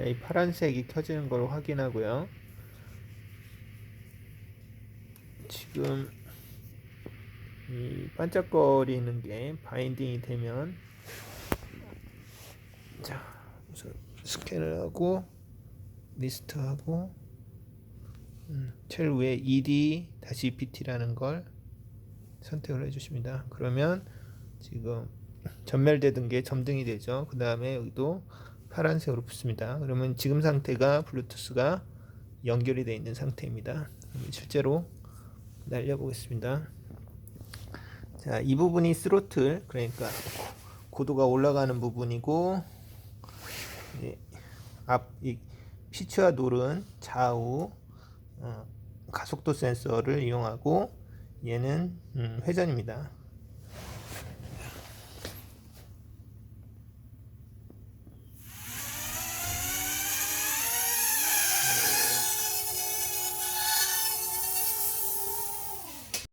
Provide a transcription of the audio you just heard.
자, 이 파란색이 켜지는 걸 확인하고요. 지금 이 반짝거리는 게 바인딩이 되면 자 우선 스캔을 하고 리스트하고 음, 제일 위에 ed 다시 bt라는 걸 선택을 해주십니다. 그러면 지금 전멸되던 게 점등이 되죠. 그 다음에 여기도 파란색으로 붙습니다. 그러면 지금 상태가 블루투스가 연결이 되어 있는 상태입니다. 실제로 날려보겠습니다. 자, 이 부분이 스로틀, 그러니까 고도가 올라가는 부분이고, 예, 앞, 이 피치와 돌은 좌우 어, 가속도 센서를 이용하고, 얘는 음, 회전입니다.